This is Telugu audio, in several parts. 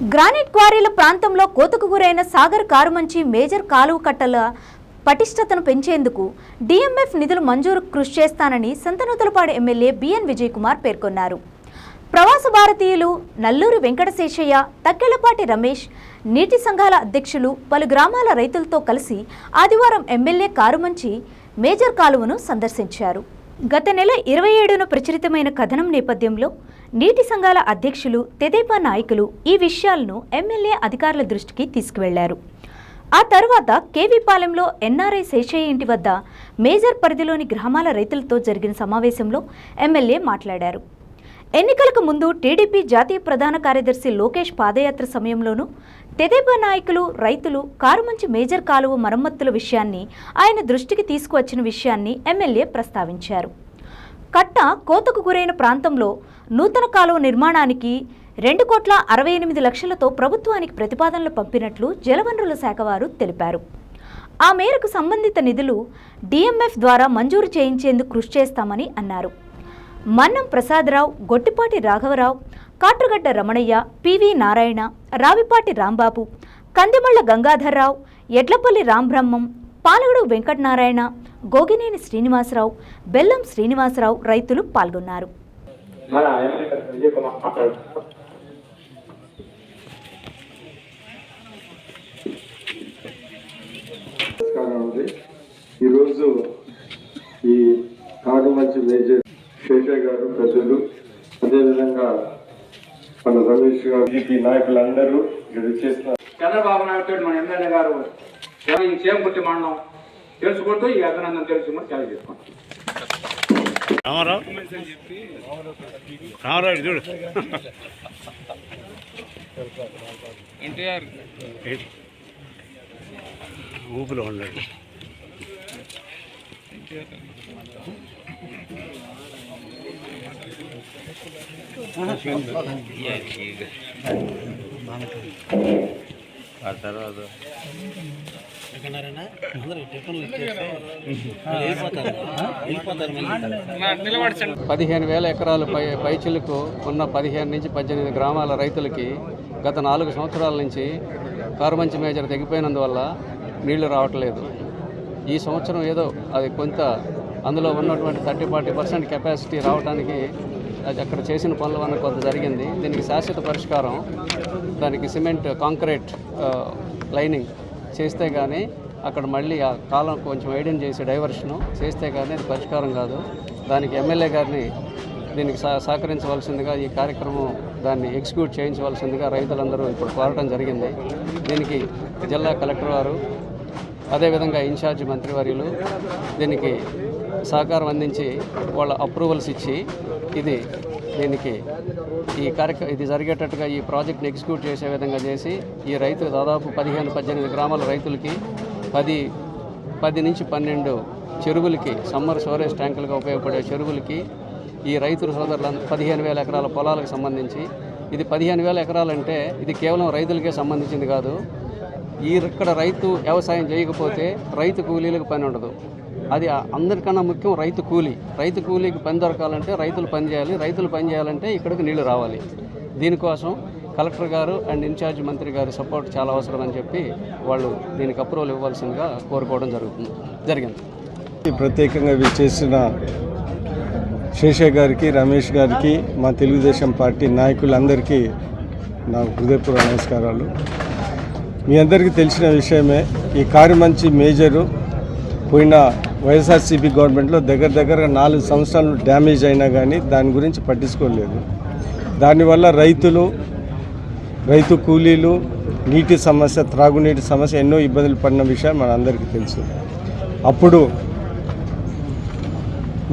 గ్రానైట్ క్వారీల ప్రాంతంలో కోతకు గురైన సాగర్ కారుమంచి మేజర్ కాలువ కట్టల పటిష్టతను పెంచేందుకు డిఎంఎఫ్ నిధులు మంజూరు కృషి చేస్తానని సంతనూతలపాడు ఎమ్మెల్యే బిఎన్ విజయ్ కుమార్ పేర్కొన్నారు. ప్రవాస భారతీయులు నల్లూరి వెంకటశేషయ్య తక్కెళ్ళపాటి రమేష్ నీటి సంఘాల అధ్యక్షులు పలు గ్రామాల రైతులతో కలిసి ఆదివారం ఎమ్మెల్యే కారుమంచి మేజర్ కాలువను సందర్శించారు. గత నెల ఇరవై ఏడున ప్రచురితమైన కథనం నేపథ్యంలో నీటి సంఘాల అధ్యక్షులు తెదేపా నాయకులు ఈ విషయాలను ఎమ్మెల్యే అధికారుల దృష్టికి తీసుకువెళ్ళారు. ఆ తర్వాత కేవీపాలెంలో ఎన్ఆర్ఐ శేషయ్య ఇంటి వద్ద మేజర్ పరిధిలోని గ్రామాల రైతులతో జరిగిన సమావేశంలో ఎమ్మెల్యే మాట్లాడారు. ఎన్నికలకు ముందు టీడీపీ జాతీయ ప్రధాన కార్యదర్శి లోకేష్ పాదయాత్ర సమయంలోనూ తెదేపా నాయకులు రైతులు కారుమంచి మేజర్ కాలువ మరమ్మతుల విషయాన్ని ఆయన దృష్టికి తీసుకువచ్చిన విషయాన్ని ఎమ్మెల్యే ప్రస్తావించారు. కట్ట కోతకు గురైన ప్రాంతంలో నూతన కాలువ నిర్మాణానికి రెండు కోట్ల అరవై ఎనిమిది లక్షలతో ప్రభుత్వానికి ప్రతిపాదనలు పంపినట్లు జలవనరుల శాఖ వారు తెలిపారు. ఆ మేరకు సంబంధిత నిధులు డిఎంఎఫ్ ద్వారా మంజూరు చేయించేందుకు కృషి చేస్తామని అన్నారు. మన్నం ప్రసాదరావు గొట్టిపాటి రాఘవరావు కాట్రగడ్డ రమణయ్య పివి నారాయణ రావిపాటి రాంబాబు కందిమళ్ళ గంగాధర్రావు ఎడ్లపల్లి రాంబ్రహ్మం పాలగడు వెంకటనారాయణ గోగినేని శ్రీనివాసరావు బెల్లం శ్రీనివాసరావు రైతులు పాల్గొన్నారు. ఈరోజు ఈ కారుమంచి మేజర్ శేషయ్య గారు పెద్దలు అదేవిధంగా మన రమేష్ గారు బీజేపీ నాయకులందరూ ఇక్కడ చేసిన చంద్రబాబు నాయుడు మన ఎమ్మెల్యే గారు చేమకుర్తి మండలం తెలుసుకుంటూ ఈ అభినందన తెలుసుకుంటూ తెలియజేసుకుంటాం రామారావు? చూడు. ఎన్టీఆర్. ఊపిలో ఉన్నాడు ఆ తర్వాత పదిహేను వేల ఎకరాల పై పైచిలకు ఉన్న పదిహేను నుంచి పద్దెనిమిది గ్రామాల రైతులకి గత నాలుగు సంవత్సరాల నుంచి కారుమంచి మేజర్ తెగిపోయినందువల్ల నీళ్ళు రావట్లేదు. ఈ సంవత్సరం ఏదో అది కొంత అందులో ఉన్నటువంటి థర్టీ ఫార్టీ పర్సెంట్ కెపాసిటీ రావడానికి అది అక్కడ చేసిన పనుల వల్ల కొంత జరిగింది. దీనికి శాశ్వత పరిష్కారం దానికి సిమెంట్ కాంక్రీట్ లైనింగ్ చేస్తే కానీ అక్కడ మళ్ళీ ఆ కాలం కొంచెం ఐడెంట్ చేసి డైవర్షను చేస్తే కానీ అది పరిష్కారం కాదు. దానికి ఎమ్మెల్యే గారిని దీనికి సహ సహకరించవలసిందిగా ఈ కార్యక్రమం దాన్ని ఎగ్జిక్యూట్ చేయించవలసిందిగా రైతులందరూ ఇప్పుడు కోరటం జరిగింది. దీనికి జిల్లా కలెక్టర్ వారు అదేవిధంగా ఇన్ఛార్జ్ మంత్రివర్యులు దీనికి సహకారం అందించి వాళ్ళ అప్రూవల్స్ ఇచ్చి ఇది దీనికి ఈ కార్యక్రమం ఇది జరిగేటట్టుగా ఈ ప్రాజెక్ట్ని ఎగ్జిక్యూట్ చేసే విధంగా చేసి ఈ రైతు దాదాపు పదిహేను పద్దెనిమిది గ్రామాల రైతులకి పది పది నుంచి పన్నెండు చెరువులకి సమ్మర్ స్టోరేజ్ ట్యాంకులుగా ఉపయోగపడే చెరువులకి ఈ రైతుల సోదరుల పదిహేను వేల ఎకరాల పొలాలకు సంబంధించి ఇది పదిహేను వేల ఎకరాలంటే ఇది కేవలం రైతులకే సంబంధించింది కాదు. ఈ ఇక్కడ రైతు వ్యవసాయం చేయకపోతే రైతు కూలీలకు పని ఉండదు. అది అందరికన్నా ముఖ్యం రైతు కూలీ. రైతు కూలీకి పని దొరకాలంటే రైతులు పని చేయాలి. రైతులు పని చేయాలంటే ఇక్కడికి నీళ్ళు రావాలి. దీనికోసం కలెక్టర్ గారు అండ్ ఇన్ఛార్జ్ మంత్రి గారి సపోర్ట్ చాలా అవసరం అని చెప్పి వాళ్ళు దీనికి అప్రూవల్ ఇవ్వాల్సిందిగా కోరుకోవడం జరుగుతుంది. జరిగింది. ప్రత్యేకంగా చేసిన శేషయ్య గారికి రమేష్ గారికి మా తెలుగుదేశం పార్టీ నాయకులందరికీ నా హృదయపూర్వ నమస్కారాలు. మీ అందరికీ తెలిసిన విషయమే ఈ కారు మంచి మేజరు. పోయిన వైఎస్ఆర్సీపీ గవర్నమెంట్లో దగ్గర దగ్గర నాలుగు సంవత్సరాలు డ్యామేజ్ అయినా కానీ దాని గురించి పట్టించుకోలేదు. దానివల్ల రైతులు రైతు కూలీలు నీటి సమస్య త్రాగునీటి సమస్య ఎన్నో ఇబ్బందులు పడిన విషయం మనందరికీ తెలుసు. అప్పుడు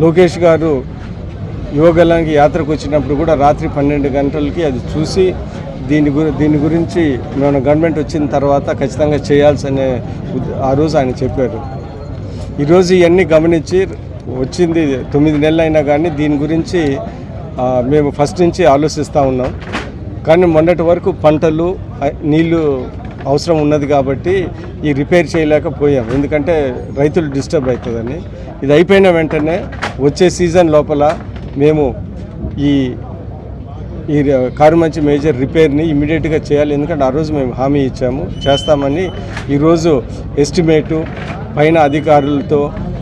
లోకేష్ గారు యువగలానికి యాత్రకు వచ్చినప్పుడు కూడా రాత్రి పన్నెండు గంటలకి అది చూసి దీని గురి దీని గురించి మన గవర్నమెంట్ వచ్చిన తర్వాత ఖచ్చితంగా చేయాల్సనే ఆ రోజు ఆయన చెప్పారు. ఈరోజు ఇవన్నీ గమనించి వచ్చింది తొమ్మిది నెలలు అయినా కానీ దీని గురించి మేము ఫస్ట్ నుంచి ఆలోచిస్తూ ఉన్నాం. కానీ మొన్నటి వరకు పంటలు నీళ్ళు అవసరం ఉన్నది కాబట్టి ఈ రిపేర్ చేయలేకపోయాం. ఎందుకంటే రైతులు డిస్టర్బ్ అవుతుందని ఇది అయిపోయిన వెంటనే వచ్చే సీజన్ లోపల మేము ఈ ఈ కారు మంచి మేజర్ రిపేర్ని ఇమీడియట్గా చేయాలి. ఎందుకంటే ఆ రోజు మేము హామీ ఇచ్చాము. చేస్తామని ఈరోజు ఎస్టిమేటు పైన అధికారులతో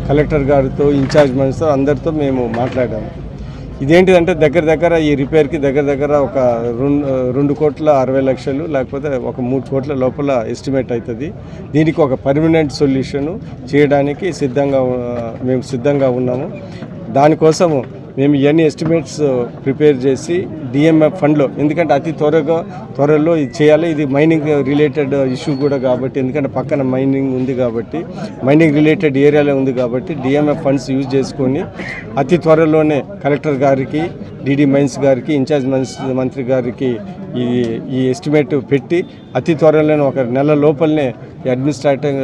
కలెక్టర్ గారితో ఇన్ఛార్జ్ మనిషితో అందరితో మేము మాట్లాడాము. ఇదేంటిదంటే దగ్గర దగ్గర ఈ రిపేర్కి దగ్గర దగ్గర ఒక రెండు రెండు కోట్ల అరవై లక్షలు లేకపోతే ఒక మూడు కోట్ల లోపల ఎస్టిమేట్ అవుతుంది దీనికి ఒక పర్మనెంట్ సొల్యూషను చేయడానికి సిద్ధంగా మేము సిద్ధంగా ఉన్నాము. దానికోసము మేము ఇవన్నీ ఎస్టిమేట్స్ ప్రిపేర్ uh, చేసి డిఎంఎఫ్ ఫండ్లో ఎందుకంటే అతి త్వరగా త్వరలో ఇది చేయాలి. ఇది మైనింగ్ రిలేటెడ్ ఇష్యూ కూడా కాబట్టి ఎందుకంటే పక్కన మైనింగ్ ఉంది కాబట్టి మైనింగ్ రిలేటెడ్ ఏరియాలో ఉంది కాబట్టి డిఎంఎఫ్ ఫండ్స్ యూజ్ చేసుకొని అతి త్వరలోనే కలెక్టర్ గారికి డిడి మైన్స్ గారికి ఇన్ఛార్జ్ మంత్రి మంత్రి గారికి ఈ ఈ ఎస్టిమేట్ పెట్టి అతి త్వరలోనే ఒక నెల లోపలనే ఈ అడ్మినిస్ట్రేటివ్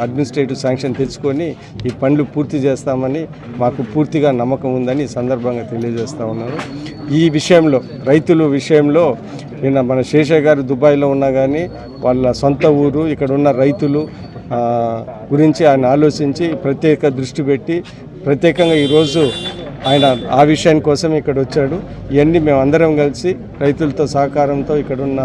అడ్మినిస్ట్రేటివ్ శాంక్షన్ తెచ్చుకొని ఈ పనులు పూర్తి చేస్తామని మాకు పూర్తిగా నమ్మకం ఉందని సందర్భంగా తెలియజేస్తా ఉన్నారు ఈ విషయంలో రైతుల విషయంలో నిన్న మన శేషయ్య గారు దుబాయ్లో ఉన్నా కానీ వాళ్ళ సొంత ఊరు ఇక్కడ ఉన్న రైతులు గురించి ఆయన ఆలోచించి ప్రత్యేక దృష్టి పెట్టి ప్రత్యేకంగా ఈరోజు ఆయన ఆ విషయం కోసం ఇక్కడ వచ్చాడు. ఇవన్నీ మేము అందరం కలిసి రైతులతో సహకారంతో ఇక్కడ ఉన్న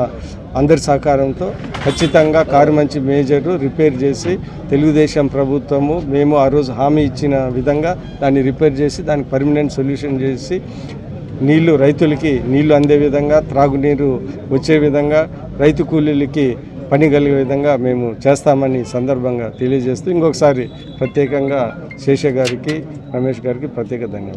అందరి సహకారంతో ఖచ్చితంగా కారు మంచి మేజర్ రిపేర్ చేసి తెలుగుదేశం ప్రభుత్వము మేము ఆ రోజు హామీ ఇచ్చిన విధంగా దాన్ని రిపేర్ చేసి దానికి పర్మనెంట్ సొల్యూషన్ చేసి నీళ్ళు రైతులకి నీళ్ళు అందే విధంగా త్రాగునీరు వచ్చే విధంగా రైతు కూలీలకి పని కలిగే విధంగా మేము చేస్తామని సందర్భంగా తెలియజేస్తూ ఇంకొకసారి ప్రత్యేకంగా శేష గారికి రమేష్ గారికి ప్రత్యేక ధన్యవాదాలు.